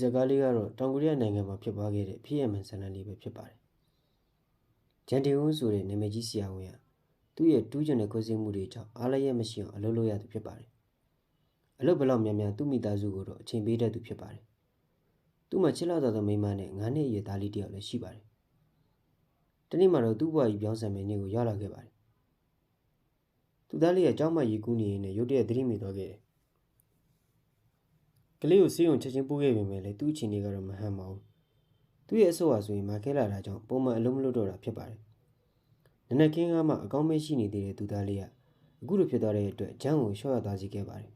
စကားလေးကတော့တောင်ကိုရီးယားနိုင်ငံမှာဖြစ်ပွားခဲ့တဲ့ဖြစ်ရမှန်ဇာတ်လမ်းလေးပဲဖြစ်ပါတယ်ဂျန်တီဝန်းဆိုတဲ့နာမည်ကြီးဆရာဝန်ကသူ့ရဲ့တူးချင်တဲ့ခွဲစိတ်မှုတွေကြောင့်အားလည်းရမရှိအောင်အလုပ်လုပ်ရသူဖြစ်ပါတယ်အလုပ်ဘယ်လောက်များများသူ့မိသားစုကိုတော့အချိန်ပေးတတ်သူဖြစ်ပါတယ်သူ့မှာချစ်လောက်သောမိန်းမနဲ့9နှစ်အရွယ်သားလေးတစ်ယောက်လည်းရှိပါတယ်တနေ့မှတော့သူ့ဘဝကြီးပြောင်းဆံမယ့်နေ့ကိုရောက်လာခဲ့ပါတယ်သူသားလေးကကြောက်မှရီကူးနေရင်လည်းရုတ်တရက်သတိမိသွားခဲ့တယ် ကလေးကိုဆေးရုံချက်ချင်းပို့ခဲ့ပေမဲ့လည်းသူ့အခြေအနေကတော့မဟန်ပါဘူးသူ့ရဲ့အဆို့ဟာဆိုရင်မာခဲလာတာကြောင့်ပုံမှန်အလုံးမလို့တော့တာဖြစ်ပါတယ်နနက်ခင်းကမှအကောင်းမရှိနေသေးတဲ့သူသားလေးကအခုလိုဖြစ်သွားတဲ့အတွက်ဂျန်ကိုရှော့ရသွားစေခဲ့ပါတယ်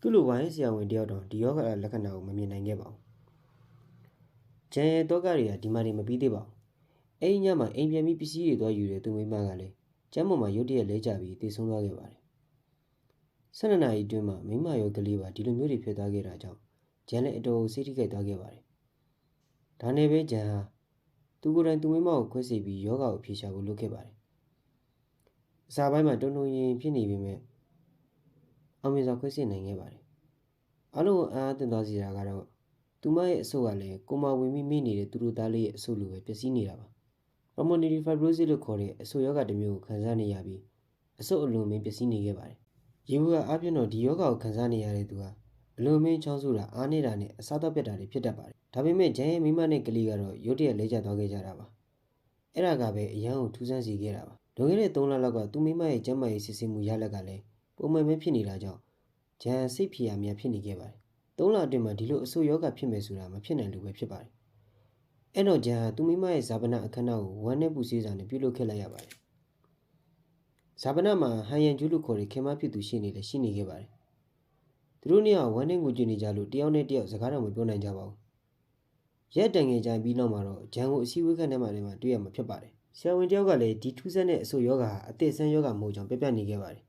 သူ့လိုဝိုင်းဆရာဝန်တယောက်တော့ဒီယောဂလက္ခဏာကိုမမြင်နိုင်ခဲ့ပါဘူးဂျန်ရဲ့တော့ကတွေကဒီမှာနေမပြီးသေးပါဘူးအဲ့ဒီညမှာအိမ်ပြန်ပြီးပစ္စည်းတွေသွားယူတဲ့သူမိန်းမကလည်းကျမ်းပေါ်မှာရုတ်တရက်လဲကျပြီးတည်ဆုံးသွားခဲ့ပါတယ် ၁၂နာရီအတွင်းမှာမိန်းမရောကလေးပါဒီလိုမျိုးတွေဖြစ်သွားခဲ့တာကြောင့်ဂျန်လည်းအတော်စိတ်ထိခိုက်သွားခဲ့ပါတယ်ဒါနဲ့ပဲဂျန်ဟာသူကိုယ်တိုင်သူမိန်းမကိုခွဲစိတ်ပြီးယောဂကိုဖြေရှာဖို့လုပ်ခဲ့ပါတယ်အစာပိုင်းမှာတုံတုံရင်ဖြစ်နေပေမဲ့အောင်မြင်စွာခွဲစိတ်နိုင်ခဲ့ပါတယ်အလုံးအားအသင့်သွားစီတာကတော့သူမရဲ့အဆုတ်ကလည်းကိုမဝင်မိမိနေတဲ့သူတို့သားလေးရဲ့အဆုတ်လိုပဲပျက်စီးနေတာပါ pulmonary fibrosis လို့ခေါ်တဲ့အဆုတ်ယောဂတစ်မျိုးကိုခံစားနေရပြီးအဆုတ်အလွန်မင်းပျက်စီးနေခဲ့ပါတယ် ရေဘူးကအပြည့်တော့ဒီယောဂကိုခံစားနေရတဲ့သူဟာအလွန်မင်းချောင်းဆိုတာအားနေတာနဲ့အစားတော့ပြတ်တာတွေဖြစ်တတ်ပါတယ်ဒါပေမဲ့ဂျန်ရဲ့မိမနဲ့ကလေးကတော့ရုတ်တရက်လဲကျသွားခဲ့ကြတာပါအဲ့ဒါကပဲအရန်ကိုထူးဆန်းစေခဲ့တာပါလွန်ခဲ့တဲ့3လလောက်ကသူမိမရဲ့ကျန်းမာရေးစစ်ဆေးမှုရလက်ကလည်းပုံမှန်ပဲဖြစ်နေတာကြောင့်ဂျန်စိတ်ဖြေရများဖြစ်နေခဲ့ပါတယ်3လအတွင်းမှာဒီလိုအဆိုးယောဂဖြစ်မယ်ဆိုတာမဖြစ်နိုင်လို့ပဲဖြစ်ပါတယ်အဲ့တော့ဂျန်ဟာသူမိမရဲ့ဇာပနာအခမ်းအနားကိုဝမ်းနဲ့ပူစည်းစာနဲ့ပြုလုပ်ခဲ့လိုက်ရပါတယ် ဇာပနာမှာဟန်ယန်ကျူးလို့ခေါ်တဲ့ခင်မဖြစ်သူရှိနေလေရှိနေခဲ့ပါတယ်သူတို့နှစ်ယောက်ဝမ်းနဲ့ငူကြည့်နေကြလို့တယောက်နဲ့တယောက်စကားတော့မပြောနိုင်ကြပါဘူးရက်တန်ငယ်ကြိုင်ပြီးနောက်မှာတော့ဂျန်ကိုအစည်းအဝေးခန်းထဲမှာလည်းတွေ့ရမှာဖြစ်ပါတယ်ဆရာဝန်တယောက်ကလည်းဒီထူးဆန်းတဲ့အဆိုးယောဂဟာအသက်ဆန်းယောဂမဟုတ်ကြောင်းပြပြနေခဲ့ပါတယ်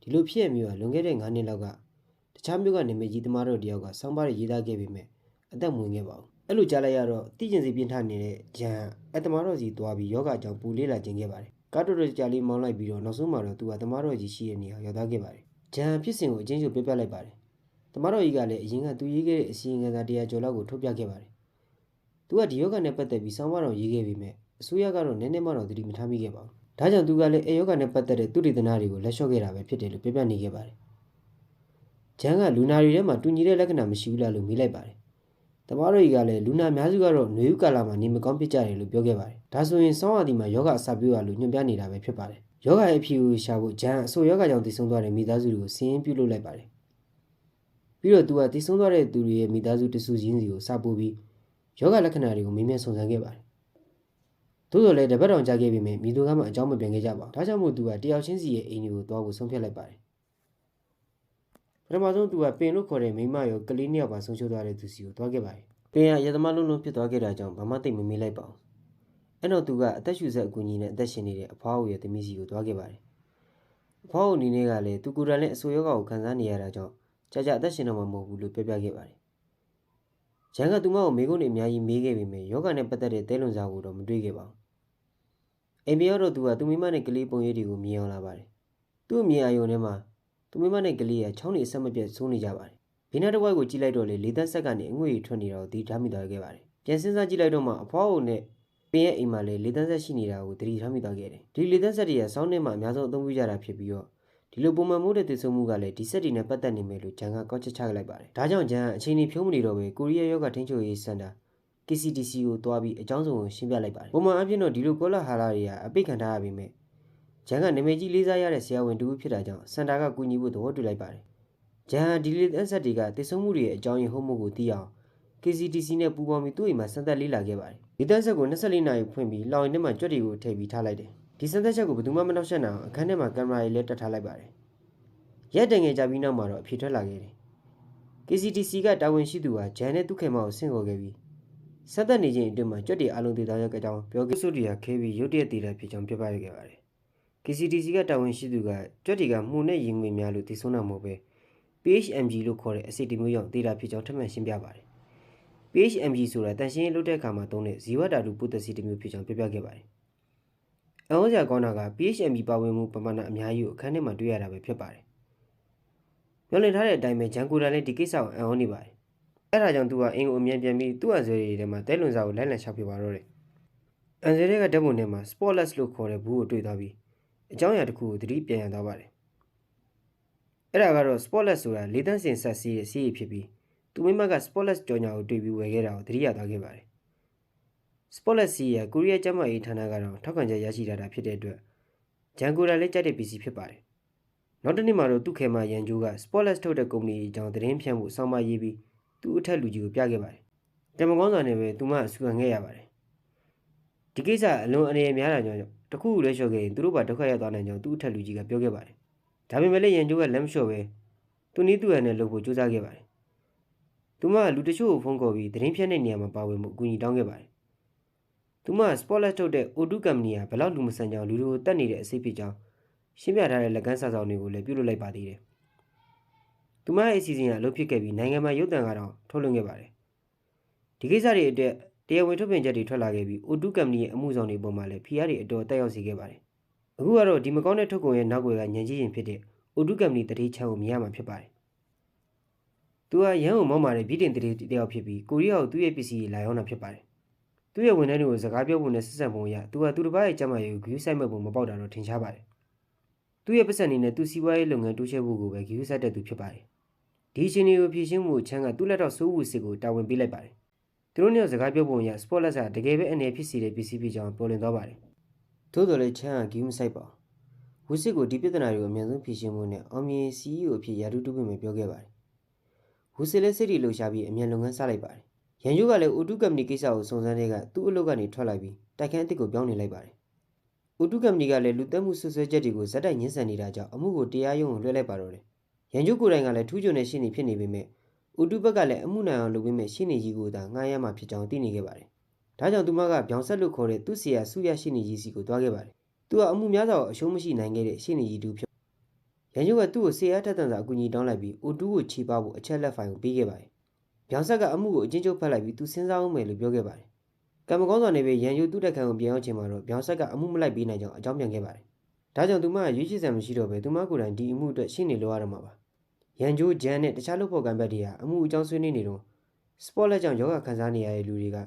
ဒီလိုဖြစ်ရမျိုးကလွန်ခဲ့တဲ့9နှစ်လောက်ကတခြားမျိုးကနေမေကြီးသမားတို့တယောက်ကဆောင်းပါးရေးသားခဲ့ပေမဲ့အသက်မဝင်ခဲ့ပါဘူးအဲ့လိုကြားလိုက်ရတော့တိကျင်စီပြင်းထနေတဲ့ဂျန်အသမားတော်စီသွားပြီးယောဂအကြောင်းပူလေးလာခြင်းခဲ့ပါတယ် ကားတော်တော်ကြာလေးမောင်းလိုက်ပြီးတော့နောက်ဆုံးမှာတော့သူကသမားတော်ကြီးရှိတဲ့နေရာရောက်သွားခဲ့ပါတယ်ဂျန်ဖြစ်စဉ်ကိုအချင်းချင်းပြပြလိုက်ပါတယ်သမားတော်ကြီးကလည်းအရင်ကသူရေးခဲ့တဲ့အစီရင်ခံစာတရားကျော်လောက်ကိုထုတ်ပြခဲ့ပါတယ်သူကဒီယောဂနဲ့ပတ်သက်ပြီးဆောင်းပါးတော်ရေးခဲ့ပေမဲ့အစိုးရကတော့နည်းနည်းမှတော့သတိမထားမိခဲ့ပါဘူးဒါကြောင့်သူကလည်းအဲယောဂနဲ့ပတ်သက်တဲ့သူတေသနာတွေကိုလက်လျှော့ခဲ့တာပဲဖြစ်တယ်လို့ပြပြနေခဲ့ပါတယ်ဂျန်ကလူနာတွေထဲမှာတူညီတဲ့လက္ခဏာမရှိဘူးလားလို့မေးလိုက်ပါတယ် တမားတို့ကြီးကလည်းလူနာအများစုကတော့ຫນွေဥကာလာမှာနေမကောင်းဖြစ်ကြတယ်လို့ပြောခဲ့ပါတယ်။ဒါဆိုရင်ဆောင်းရာသီမှာယောဂအစာပြိုးရလို့ညွှန်ပြနေတာပဲဖြစ်ပါတယ်။ယောဂရဲ့အဖြေကိုရှာဖို့ဂျန်အဆိုယောဂကြောင့်တည်ဆုံသွားတဲ့မိသားစုတွေကိုစီးရင်ပြုလုပ်လိုက်ပါတယ်။ပြီးတော့သူကတည်ဆုံသွားတဲ့သူတွေရဲ့မိသားစုတစုချင်းစီကိုစာပို့ပြီးယောဂလက္ခဏာတွေကိုမေးမြန်းစုံစမ်းခဲ့ပါတယ်။သို့တော်လည်းတပတ်တောင်ကြာခဲ့ပေမဲ့မိသူကမှအကြောင်းမပြန်ခဲ့ကြပါဘူး။ဒါကြောင့်မို့သူကတယောက်ချင်းစီရဲ့အိမ်တွေကိုသွားဖို့ဆုံးဖြတ်လိုက်ပါတယ် ပထမဆုံးသူကပင်လို့ခေါ်တဲ့မိမရောကလေးနှစ်ယောက်ပါဆုံးရှုံးသွားတဲ့သူစီကိုသွားခဲ့ပါတယ်။ပင်ကရသမားလုံးလုံးဖြစ်သွားခဲ့တာကြောင့်ဘာမှသိမမေးလိုက်ပါဘူး။အဲ့တော့သူကအသက်ရှူဆက်အကူကြီးနဲ့အသက်ရှင်နေတဲ့အဖွားအိုရဲ့သမီးစီကိုသွားခဲ့ပါတယ်။အဖွားအိုအနေနဲ့ကလည်းသူကိုယ်တိုင်လည်းအဆိုးယောဂကိုခံစားနေရတာကြောင့်ကြာကြာအသက်ရှင်တော့မှာမဟုတ်ဘူးလို့ပြောပြခဲ့ပါတယ်။ဂျန်ကသူမကိုမိကုန်းနေအများကြီးမေးခဲ့ပေမဲ့ယောဂနဲ့ပတ်သက်တဲ့သဲလွန်စာကိုတော့မတွေ့ခဲ့ပါဘူး။အိမ်ပြောတော့သူကသူမိမနဲ့ကလေးပုံရိပ်တွေကိုမြင်အောင်လာပါတယ်။သူ့အမြင်အယုံထဲမှာ သူမိမနဲ့ကလေးကချောင်းနေအဆက်မပြတ်ဆိုးနေကြပါတယ်။ဘေးနားတစ်ဝိုက်ကိုကြည့်လိုက်တော့လေလေသက်ဆက်ကနေအငွေ့ကြီးထွက်နေတာကိုဒီထားမိသွားခဲ့ပါတယ်။ပြန်စဉ်းစားကြည့်လိုက်တော့မှအဖွားအုံနဲ့ပင်ရဲ့အိမ်မှာလေလေသက်ဆက်ရှိနေတာကိုသတိထားမိသွားခဲ့တယ်။ဒီလေသက်ဆက်တွေကစောင်းထဲမှာအများဆုံးအသုံးပြုကြတာဖြစ်ပြီးတော့ဒီလိုပုံမှန်မှုတဲ့တည်ဆုံမှုကလည်းဒီဆက်တွေနဲ့ပတ်သက်နေမယ်လို့ဂျန်ကကောက်ချက်ချလိုက်ပါတယ်။ဒါကြောင့်ဂျန်အချိန်ကြီးဖြုံးမနေတော့ပဲကိုရီးယားယောဂထိန်းချုပ်ရေးစင်တာ KCDC ကိုတွားပြီးအကြောင်းစုံကိုရှင်းပြလိုက်ပါတယ်။ပုံမှန်အဖြစ်တော့ဒီလိုကောလာဟာလာတွေကအပိတ်ခံထားရပေမဲ့ ဂျန်ကနာမည်ကြီးလေးစားရတဲ့ဆရာဝန်တူဖြစ်တာကြောင့်စန်တာကကူညီဖို့သဘောတူလိုက်ပါတယ်။ဂျန်ဒီလီအဆက်တွေကတည်ဆုံမှုတွေရဲ့အကြောင်းရင်းဟုတ်မှုကိုသိအောင် KCTC နဲ့ပူးပေါင်းပြီးသူ့အိမ်မှာစံသက်လေးလာခဲ့ပါတယ်။ဒီသက်ဆက်ကို24နာရီဖွင့်ပြီးလောင်ရင်ထဲမှာကြွက်တွေကိုထည့်ပြီးထားလိုက်တယ်။ဒီစံသက်ချက်ကိုဘယ်သူမှမနှောက်ယှက်နိုင်အောင်အခန်းထဲမှာကင်မရာတွေလည်းတက်ထားလိုက်ပါတယ်။ရက်တန်ငယ်ကြပြီးနောက်မှာတော့အဖြေထွက်လာခဲ့တယ်။ KCTC ကတာဝန်ရှိသူကဂျန်နဲ့သူ့ခင်မကိုဆင့်ခေါ်ခဲ့ပြီးဆက်သက်နေခြင်းအတွင်းမှာကြွက်တွေအလုံးတည်သွားရကြောင်းပြောကိစုတီယာခဲပြီးရုတ်တရက်တည်တာဖြစ်ကြောင်းပြပရခဲ့ပါတယ်။ KCTC ကတာဝန်ရှိသူကကြွက်တွေကမှုနဲ့ရင်ငွေများလို့တည်ဆုံးတာမဟုတ်ပဲ PHMG လို့ခေါ်တဲ့အဆီတီမျိုးကြောင့်တည်တာဖြစ်ကြောင်းထပ်မံရှင်းပြပါတယ်။ PHMG ဆိုတာတန်ရှင်းလုပ်တဲ့အခါမှာသုံးတဲ့ဇီဝဓာတုပုတ္တစီတစ်မျိုးဖြစ်ကြောင်းပြပြခဲ့ပါတယ်။အအောင်စရာကောင်းတာက PHMG ပါဝင်မှုပမာဏအများကြီးကိုအခန်းထဲမှာတွေ့ရတာပဲဖြစ်ပါတယ်။မျောလင့်ထားတဲ့အတိုင်းပဲဂျန်ကိုတာလည်းဒီကိစ္စကိုအအောင်နေပါတယ်။အဲ့ဒါကြောင့်သူကအင်ကိုအမြန်ပြန်ပြီးသူ့အန်ဆွဲတွေထဲမှာတဲလွန်စာကိုလိုက်လံရှာပြပါတော့တယ်အန်ဆွဲတွေကဓာတ်ပုံထဲမှာ spotless လို့ခေါ်တဲ့ဘူးကိုတွေ့သွားပြီး အကြောင်းအရာတစ်ခုကိုသတိပြန်ရသွားပါတယ်အဲ့ဒါကတော့ spotless ဆိုတာလေးတန်းစင်ဆက်စီးရဲ့စီးရဖြစ်ပြီးသူမိမက spotless ကြော်ညာကိုတွေ့ပြီးဝယ်ခဲ့တာကိုသတိရသွားခဲ့ပါတယ် spotless စီးရကိုရီးယားကျန်းမာရေးဌာနကတော့ထောက်ခံချက်ရရှိထားတာဖြစ်တဲ့အတွက်ဂျန်ကိုရာလည်းကြိုက်တဲ့ PC ဖြစ်ပါတယ်နောက်တစ်နေ့မှာတော့သူ့ခေမရန်ဂျိုးက spotless ထုတ်တဲ့ကုမ္ပဏီအကြောင်းသတင်းဖြန့်ဖို့စောင့်မရေးပြီးသူ့အထက်လူကြီးကိုပြခဲ့ပါတယ်ကံမကောင်းစွာနဲ့ပဲသူမအဆူခံခဲ့ရပါတယ်ဒီကိစ္စအလွန်အနေအများတာကြောင့် တခုခုလည်းလျှော့ခဲ့ရင်သူတို့ဘာဒုက္ခရောက်သွားနိုင်ကြောင်းသူ့အထက်လူကြီးကပြောခဲ့ပါတယ်ဒါပေမဲ့လည်းရန်ဂျိုးကလက်မလျှော့ပဲသူနည်းသူ့ဟန်နဲ့လုပ်ဖို့ကြိုးစားခဲ့ပါတယ်သူမကလူတချို့ကိုဖုန်းခေါ်ပြီးသတင်းဖြန့်တဲ့နေရာမှာပါဝင်မှုအကူအညီတောင်းခဲ့ပါတယ်သူမ spotlight ထုတ်တဲ့ O2 company ကဘယ်လောက်လူမဆန်ကြောင်လူတွေကိုတတ်နေတဲ့အစိပ်ဖြစ်ကြောင်းရှင်းပြထားတဲ့လက်ကမ်းစာဆောင်တွေကိုလည်းပြုလုပ်လိုက်ပါသေးတယ်။သူမရဲ့အစီအစဉ်ကအလုပ်ဖြစ်ခဲ့ပြီးနိုင်ငံမှာရုပ်သံကတော့ထုတ်လွှင့်ခဲ့ပါတယ်။ဒီကိစ္စတွေအတွက် တရားဝင်ထုတ်ပြန်ချက်တွေထွက်လာခဲ့ပြီး O2 company ရဲ့အမှုဆောင်တွေပေါ်မှာလည်းဖိအားတွေအတော်တက်ရောက်စေခဲ့ပါတယ်။အခုကတော့ဒီမကောင်းတဲ့ထုတ်ကုန်ရဲ့နောက်ွယ်ကညံကြီးရင်ဖြစ်တဲ့ O2 company တတိချမ်းကိုမြင်ရမှာဖြစ်ပါတယ်။သူကရန်ကိုမောင်းမာတဲ့ပြည်တင်တတိတယောက်ဖြစ်ပြီးကိုရီးယားကိုသူ့ရဲ့ပစ္စည်းတွေလာရောက်တာဖြစ်ပါတယ်။သူ့ရဲ့ဝန်ထမ်းတွေကိုစကားပြောဖို့နဲ့ဆက်ဆံပုံအရသူကသူတစ်ပါးရဲ့ကျမ်းမာရေးကိုဂရုစိုက်မဲ့ပုံမပေါက်တာတော့ထင်ရှားပါတယ်။သူ့ရဲ့ပတ်စံနေနဲ့သူ့စီးပွားရေးလုပ်ငန်းတိုးချဲ့ဖို့ကိုပဲဂရုစိုက်တဲ့သူဖြစ်ပါတယ်။ဒီအချိန်တွေကိုဖြည့်ရှင်းမှုချမ်းကသူ့လက်တော့စိုးဝူစစ်ကိုတာဝန်ပေးလိုက်ပါတယ်။ သူတို့နှစ်ယောက်စကားပြောပုံအရ Spotlight ကတကယ်ပဲအနေဖြစ်စီတဲ့ပစ္စည်းဖြစ်ကြောင်းပေါ်လွင်သွားပါတယ်။သို့တော်လည်းချမ်းကဂရုမစိုက်ပါဘူး။ဝူစစ်ကိုဒီပြဿနာတွေကိုအမြန်ဆုံးဖြည့်ရှင်းဖို့နဲ့အောင်မြင် CEO အဖြစ်ရာထူးတူခွင့်ပဲပြောခဲ့ပါတယ်။ဝူစစ်လည်းစိတ်တွေလှုပ်ရှားပြီးအမြန်လုပ်ငန်းစလိုက်ပါတယ်။ရန်ကျိုးကလည်း O2 company ကိစ္စကိုစုံစမ်းတဲ့ကသူ့အလုပ်ကနေထွက်လိုက်ပြီးတိုက်ခန်းအစ်စ်ကိုပြောင်းနေလိုက်ပါတယ်။ O2 company ကလည်းလူတက်မှုဆွဆွဲချက်တွေကိုဇက်တိုက်ညှင်းဆန်နေတာကြောင့်အမှုကိုတရားရုံးကိုလွှဲလိုက်ပါတော့တယ်။ရန်ကျိုးကိုယ်တိုင်ကလည်းထူးချွန်တဲ့ရှင်းနေဖြစ်နေပေမဲ့ O2 ဘက်ကလည်းအမှုနိုင်အောင်လုပ်ပေးမဲ့ရှင်းနေကြီးကိုသာငှားရမှာဖြစ်ကြောင်းသိနေခဲ့ပါတယ်။ဒါကြောင့်သူမကပြောင်ဆက်လို့ခေါ်တဲ့သူ့ဆီယာစုရရှင်းနေကြီးစီကိုတွားခဲ့ပါတယ်။သူကအမှုများစွာကိုအရှုံးမရှိနိုင်ခဲ့တဲ့ရှင်းနေကြီးတူဖြစ်။ရန်ကျိုးကသူ့ကိုဆေးအားထက်သန်စွာအကူအညီတောင်းလိုက်ပြီး O2 ကိုချေပဖို့အချက်လက်ဖိုင်ကိုပေးခဲ့ပါတယ်။ပြောင်ဆက်ကအမှုကိုအချင်းချုပ်ဖတ်လိုက်ပြီးသူစဉ်းစားအောင်မယ်လို့ပြောခဲ့ပါတယ်။ကံမကောင်းစွာနဲ့ပဲရန်ကျိုးသူ့တက်ခံကိုပြန်ရောက်ချိန်မှာတော့ပြောင်ဆက်ကအမှုမလိုက်ပေးနိုင်ကြောင်းအကြောင်းပြန်ခဲ့ပါတယ်။ဒါကြောင့်သူမကရွေးချယ်စံမရှိတော့ပဲသူမကိုယ်တိုင်ဒီအမှုအတွက်ရှင်းနေလို့ရတော့မှာပါ။ ရန်ကျိုးဂျန်နဲ့တခြားလုပ်ဖော်ကံဘက်တွေဟာအမှုအကြောင်းဆွေးနွေးနေတော့စပေါ့လက်ကြောင့်ယောဂခံစားနေရတဲ့လူတွေက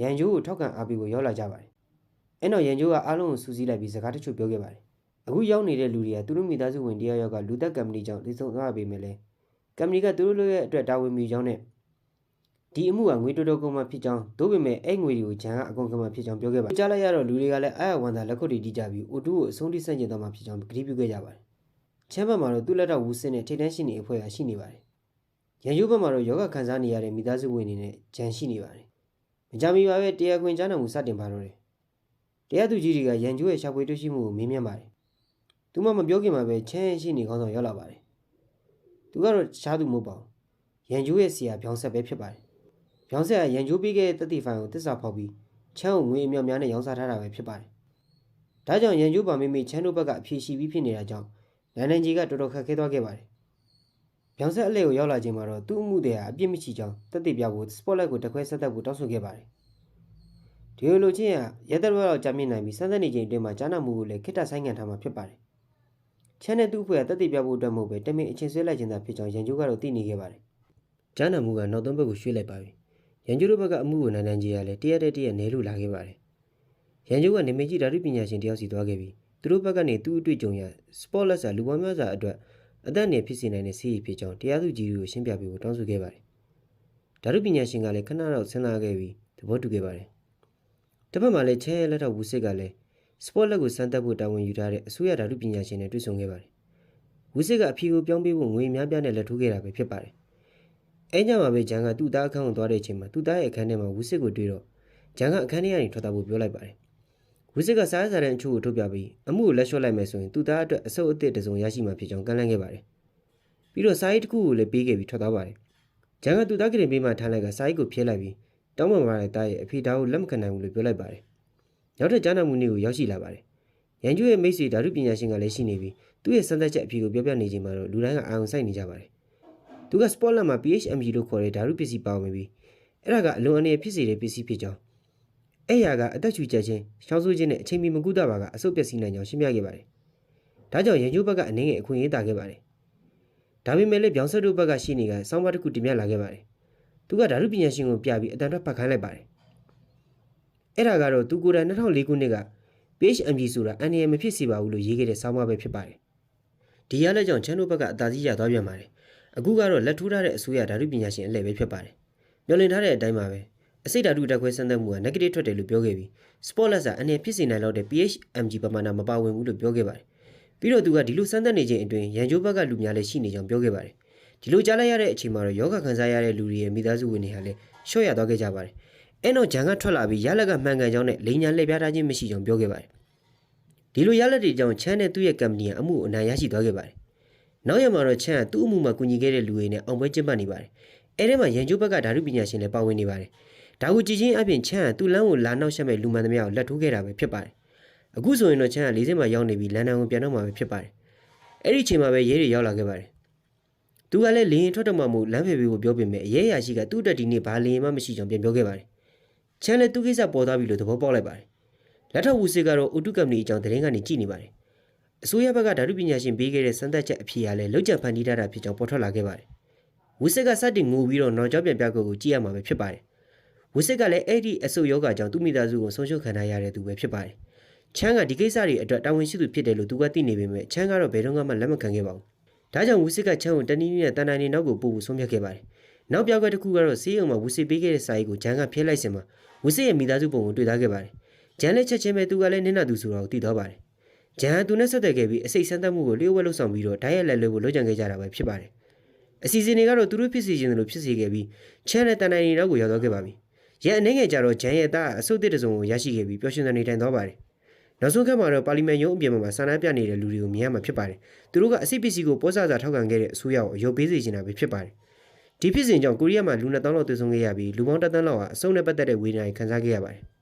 ရန်ကျိုးကိုထောက်ခံအားပေးဖို့ရောက်လာကြပါတယ်။အဲ့တော့ရန်ကျိုးကအားလုံးကိုစူးစီးလိုက်ပြီးစကားတချို့ပြောခဲ့ပါတယ်။အခုရောက်နေတဲ့လူတွေကသူတို့မိသားစုဝင်တယောက်ယောက်ကလူသက်ကမ္ပဏီကြောင့်တည်ဆုံသွားပေမဲ့လည်းကမ္ပဏီကသူတို့လိုရဲ့အတွက်တာဝန်မိကြောင်းနဲ့ဒီအမှုကငွေတော်တော်ကုန်မှဖြစ်ကြောင်းသို့ပေမဲ့အဲ့ငွေတွေကိုဂျန်ကအကုန်ကမှဖြစ်ကြောင်းပြောခဲ့ပါတယ်။ကြားလိုက်ရတော့လူတွေကလည်းအာရဝန်သာလက်ခုပ်တွေတီးကြပြီးအိုတူကိုအဆုံးထိဆန့်ကျင်သွားမှဖြစ်ကြောင်းကြေပြုခဲ့ကြပါတယ်။ ချမ်းဘတ်မှာတော့သူ့လက်တော်ဝူစင်နဲ့ထိတ်တန်းရှိနေအဖွဲ့ကရှိနေပါတယ်။ရန်ယူဘက်မှာတော့ယောဂခံစားနေရတဲ့မိသားစုဝင်တွေနဲ့ဂျန်ရှိနေပါတယ်။မကြမီပါပဲတရားခွင်ကြားနာမှုစတင်ပါတော့တယ်။တရားသူကြီးတွေကရန်ကျိုးရဲ့ရှာဖွေတွေ့ရှိမှုကိုမေးမြန်းပါတယ်။သူမှမပြောခင်မှာပဲချမ်းရှိနေကောင်းဆောင်ရောက်လာပါတယ်။သူကတော့ရှားသူမဟုတ်ပါဘူး။ရန်ကျိုးရဲ့ဆရာပြောင်းဆက်ပဲဖြစ်ပါတယ်။ပြောင်းဆက်ကရန်ကျိုးပေးခဲ့တဲ့တတိဖိုင်ကိုတစ္ဆာဖောက်ပြီးချမ်းကိုငွေအမြောက်များနဲ့ရောင်းစားထားတာပဲဖြစ်ပါတယ်။ဒါကြောင့်ရန်ကျိုးပါမိမိချမ်းတို့ဘက်ကအဖြေရှိပြီးဖြစ်နေတာကြောင့် နိုင်နိုင်ကြီးကတော်တော်ခက်ခဲသွားခဲ့ပါတယ်။ပြောင်းဆက်အလဲကိုရောက်လာချိန်မှာတော့သူ့အမှုတွေဟာအပြစ်မရှိကြောင်းတက်တည်ပြဖို့ spotlight ကိုတခွဲဆက်သက်ဖို့တောင်းဆိုခဲ့ပါတယ်။ဒီလိုချင်းကရဲတပ်ဖွဲ့တော်ကြာမြင့်နိုင်ပြီးစမ်းသပ်နေချိန်အတွင်းမှာကြားနာမှုကိုလည်းခိတ္တဆိုင်ငံထားမှာဖြစ်ပါတယ်။ချမ်းတဲ့သူ့အဖွဲ့ကတက်တည်ပြဖို့အတွက်မဟုတ်ပဲတမင်အချင်းဆွဲလိုက်ခြင်းသာဖြစ်ကြောင်းရန်ကျိုးကတော့သိနေခဲ့ပါတယ်။ကြားနာမှုကနောက်သုံးဘက်ကိုရွှေ့လိုက်ပါပြီ။ရန်ကျိုးတို့ဘက်ကအမှုကိုနိုင်နိုင်ကြီးကလည်းတရက်တည်းတရက်နဲလို့လာခဲ့ပါတယ်။ရန်ကျိုးကနေမကြီးဓာတုပညာရှင်တယောက်စီသွားခဲ့ပြီး သူတို့ဘက်ကနေသူ့အတွေ့အကြုံရ spotlight စာလူပေါင်းများစွာအတွက်အသက်အနည်းဖြစ်စေနိုင်တဲ့ဆေးရည်ဖြစ်ကြောင်းတရားသူကြီးကိုရှင်းပြပေးဖို့တောင်းဆိုခဲ့ပါတယ်။ဓာတုပညာရှင်ကလည်းခဏတော့စဉ်းစားခဲ့ပြီးသဘောတူခဲ့ပါတယ်။တစ်ဖက်မှာလည်းချဲရဲလက်ထောက်ဝူစစ်ကလည်း spotlight ကိုစမ်းသပ်ဖို့တာဝန်ယူထားတဲ့အစိုးရဓာတုပညာရှင်နဲ့တွေ့ဆုံခဲ့ပါတယ်။ဝူစစ်ကအဖြေကိုပြောင်းပေးဖို့ငွေများပြားနဲ့လက်ထိုးခဲ့တာပဲဖြစ်ပါတယ်။အဲညမှာပဲဂျန်ကသူ့သားအခန်းကိုသွားတဲ့အချိန်မှာသူ့သားရဲ့အခန်းထဲမှာဝူစစ်ကိုတွေ့တော့ဂျန်ကအခန်းထဲကနေထွက်သွားဖို့ပြောလိုက်ပါတယ် ဝစ်စစ်ကစားရစားတဲ့အချို့ကိုထုတ်ပြပြီးအမှုကိုလက်လျှော့လိုက်မယ်ဆိုရင်သူသားအတွက်အဆုတ်အသစ်တစုံရရှိမှာဖြစ်ကြောင်းကန့်လန့်ခဲ့ပါတယ်။ပြီးတော့စာရေးတစ်ခုကိုလည်းပေးခဲ့ပြီးထွက်သွားပါတယ်။ဂျန်ကသူသားကရင်ပေးမှထားလိုက်ကစာရေးကိုဖျက်လိုက်ပြီးတောင်းပန်ပါတဲ့တားရဲ့အဖေသားကိုလက်မခံနိုင်ဘူးလို့ပြောလိုက်ပါတယ်။နောက်ထပ်ကြားနာမှုနေ့ကိုရောက်ရှိလာပါတယ်။ရန်ကျွေးရဲ့မိတ်ဆွေဓာတုပညာရှင်ကလည်းရှိနေပြီးသူ့ရဲ့စံသက်ချက်အဖြေကိုပြောပြနေချိန်မှာတော့လူတိုင်းကအာရုံစိုက်နေကြပါတယ်။သူက spotlight မှာ PHMG လို့ခေါ်တဲ့ဓာတုပစ္စည်းပါဝင်ပြီးအဲ့ဒါကအလွန်အနေဖြစ်စေတဲ့ပစ္စည်းဖြစ်ကြောင်း အဲ့ရကအသက်ချူချက်ချင်းရှောင်းဆိုးခြင်းနဲ့အချိန်မီမကူတာပါကအဆုတ်ပျက်စီးနိုင်ကြောင်းရှင်းပြခဲ့ပါတယ်။ဒါကြောင့်ရန်ကျိုးဘက်ကအနှင်းငယ်အခွင့်အရေးတာခဲ့ပါတယ်။ဒါပေမဲ့လည်းဗျောင်ဆက်တို့ဘက်ကရှိနေကစောင်းပါတစ်ခုတင်ပြလာခဲ့ပါတယ်။သူသူကဓာတုပညာရှင်ကိုပြပြီးအတန်ထွက်ဖတ်ခိုင်းလိုက်ပါတယ်အဲ့ဒါကတော့သူကိုယ်တိုင်2004ခုနှစ်က PHMG ဆိုတာအန်ဒီယမဖြစ်စီပါဘူးလို့ရေးခဲ့တဲ့ဆောင်းပါးပဲဖြစ်ပါတယ်ဒီရလက်ကြောင့်ချမ်းတို့ဘက်ကအသာစီးရသွားပြန်ပါတယ်အခုကတော့လက်ထိုးထားတဲ့အစိုးရဓာတုပညာရှင်အလှည့်ပဲဖြစ်ပါတယ်မျောလင့်ထားတဲ့အတိုင်းပါပဲ အစိတ်ဓာတုတက်ခွဲစမ်းသပ်မှုက negative ထွက်တယ်လို့ပြောခဲ့ပြီး spotless ကအန်ဒီဖြစ်စီနိုင်တော့တဲ့ PHMG ပမာဏမပါဝင်ဘူးလို့ပြောခဲ့ပါတယ်ပြီးတော့သူကဒီလိုစမ်းသပ်နေခြင်းအတွင်းရန်ကျိုးဘက်ကလူများလည်းရှိနေကြောင်းပြောခဲ့ပါတယ်ဒီလိုကြားလိုက်ရတဲ့အချိန်မှာတော့ယောဂခံစားရတဲ့လူတွေရဲ့မိသားစုဝင်တွေဟာလည်းရှော့ရသွားခဲ့ကြပါတယ်အဲ့တော့ဂျန်ကထွက်လာပြီးရလက်ကမှန်ကန်ကြောင်းနဲ့လိန်ညာလှည့်ပြားထားခြင်းမရှိကြောင်းပြောခဲ့ပါတယ်ဒီလိုရလက်တွေကြောင့်ချမ်းနဲ့သူ့ရဲ့ကမ္ပဏီကအမှုအနိုင်ရရှိသွားခဲ့ပါတယ်နောက်ရမှာတော့ချမ်းကသူ့အမှုမှာကူညီခဲ့တဲ့လူတွေနဲ့အောင်ပွဲကျင်းပနေပါတယ်အဲ့ဒီမှာရန်ကျိုးဘက်ကဓာတုပညာရှင်လည်းပါဝင်နေပါတယ် ဒါကိုကြည်ချင်းအပြင်ချမ်းကသူ့လမ်းကိုလာနောက်ဆက်မဲ့လူမှန်သမျှကိုလက်ထိုးခဲ့တာပဲဖြစ်ပါတယ်အခုဆိုရင်တော့ချမ်းကလေးစင်းမှာရောက်နေပြီးလန်ဒန်ကိုပြန်တော့မှာပဲဖြစ်ပါတယ်အဲ့ဒီအချိန်မှာပဲရဲတွေရောက်လာခဲ့ပါတယ်သူကလည်းလေရင်ထွက်တော့မှမို့လမ်းဖေဖေကိုပြောပေမဲ့အရေးအရာရှိကသူ့တက်ဒီနေ့ဘာလေရင်မှမရှိကြောင်းပြန်ပြောခဲ့ပါတယ်။ချန်လည်းသူ့ကိစ္စပေါ်သွားပြီလို့သဘောပေါက်လိုက်ပါတယ်။လက်ထောက်ဝူစစ်ကတော့အိုတုကမ္ပဏီအကြောင်းသတင်းကနေကြည့်နေပါတယ်။အစိုးရဘက်ကဓာတုပညာရှင်ပေးခဲ့တဲ့စမ်းသပ်ချက်အဖြေအရလည်းလောက်ကျန်ဖန်တီးထားတာဖြစ်ကြောင်းပေါ်ထွက်လာခဲ့ပါတယ်။ဝူစစ်ကစတင်ငိုပြီးတော့နောက်ကျောင်းပြန်ပြကွက်ကိုကြည့်ရမှာပဲဖြစ်ပါတယ်။ ဝူစစ်ကလည်းအဲ့ဒီအဆုတ်ယောဂကြောင့်သူ့မိသားစုကိုဆုံးရှုံးခံထားရတဲ့သူပဲဖြစ်ပါတယ်။ချန်ကဒီကိစ္စတွေအတွက်တာဝန်ရှိသူဖြစ်တယ်လို့သူကသိနေပေမဲ့ချန်ကတော့ဘယ်တော့မှလက်မခံခဲ့ပါဘူး။ဒါကြောင့်ဝူစစ်ကချမ်းကိုတနည်းနည်းနဲ့တန်တန်နေနောက်ကိုပို့ဖို့ဆုံးဖြတ်ခဲ့ပါတယ်။နောက်ပြောက်ကတစ်ခုကတော့ဆေးရုံမှာဝူစစ်ပေးခဲ့တဲ့စာရေးကိုဂျန်ကဖျက်လိုက်စင်မှာဝူစစ်ရဲ့မိသားစုပုံကိုတွေ့သားခဲ့ပါတယ်။ဂျန်လည်းချက်ချင်းပဲသူကလည်းနင်းနာသူဆိုတာကိုသိသွားပါတယ်။ဂျန်ကသူနဲ့ဆက်သွယ်ခဲ့ပြီးအစိတ်ဆန်းသက်မှုကိုလျှို့ဝှက်လုပ်ဆောင်ပြီးတော့ဓာတ်ရိုက်လက်လွဲဖို့လုပ်ကြံခဲ့ကြတာပဲဖြစ်ပါတယ်။အစီအစဉ်တွေကတော့သူတို့ဖြစ်စီခြင်းလို့ဖြစ်စီခဲ့ပြီးချမ်းနဲ့တန်တန်နေနောက်ကိုရောက်သွားခဲ့ပါပြီ။ ရဲအနေငယ်ကြတော့ဂျန်ရဲ့သားအဆုတ်တစ်တစုံကိုရရှိခဲ့ပြီးပျော်ရွှင်တဲ့နေထိုင်သွားပါတယ်။နောက်ဆုံးခက်မှာတော့ပါလီမန်ရုံးအပြင်မှာဆန္ဒပြနေတဲ့လူတွေကိုမြင်ရမှာဖြစ်ပါတယ်။သူတို့ကအစိပစ္စည်းကိုပေါ်ဆစာထောက်ခံခဲ့တဲ့အစိုးရကိုအယုတ်ပေးစေချင်တာပဲဖြစ်ပါတယ်။ဒီဖြစ်စဉ်ကြောင့်ကိုရီးယားမှာလူနှစ်သောင်းလောက်သေဆုံးခဲ့ရပြီးလူပေါင်းတစ်သန်းလောက်ဟာအဆုံးနဲ့ပတ်သက်တဲ့ဝေဒနာတွေခံစားခဲ့ရပါတယ်။